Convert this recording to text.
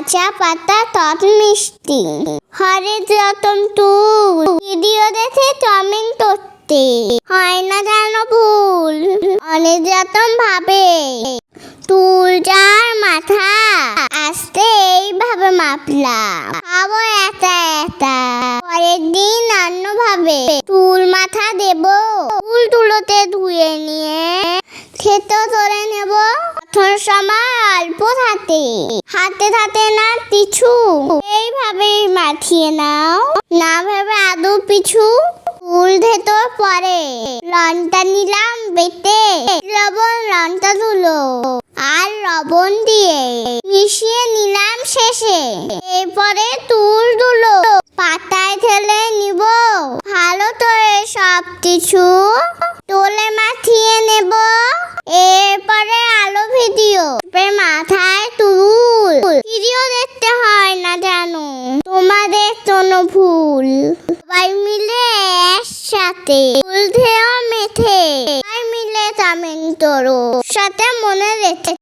কাঁচা পাতা তত মিষ্টি। হরে যতন তুল ভিডিও দেখে চাউমিন করতে। হয় না জানো ভুল। অনেক যতন ভাবে তুল যার মাথা, আসতে এইভাবে মাপলাম খাব এটা এটা পরের দিন অন্য ভাবে তুল মাথা দেব। তুল তুলোতে ধুয়ে নিয়ে খেতে তোলে নেব। সময় অল্প হাতে হাতে হাতে না কিছু এইভাবেই মাখিয়ে নাও। না ভেবে আদৌ পিছু। ফুল ভেতর পরে। লনটা নিলাম বেটে। লবণ লনটা ধুলো। আর লবণ দিয়ে মিশিয়ে নিলাম শেষে। এরপরে তুল দুলো পাতায় ঠেলে নিব। ভালো তো সব কিছু তোলে মাখিয়ে নেব এরপরে আলো ভিডিও এরপরে মাথায় তুল ভিডিও দেখতে হয় না জানো তোমাদের ভুল সবাই মিলে একসাথে ফুল ধেও মেথে। সবাই মিলে তামেন তোর। সাথে মনে রেখে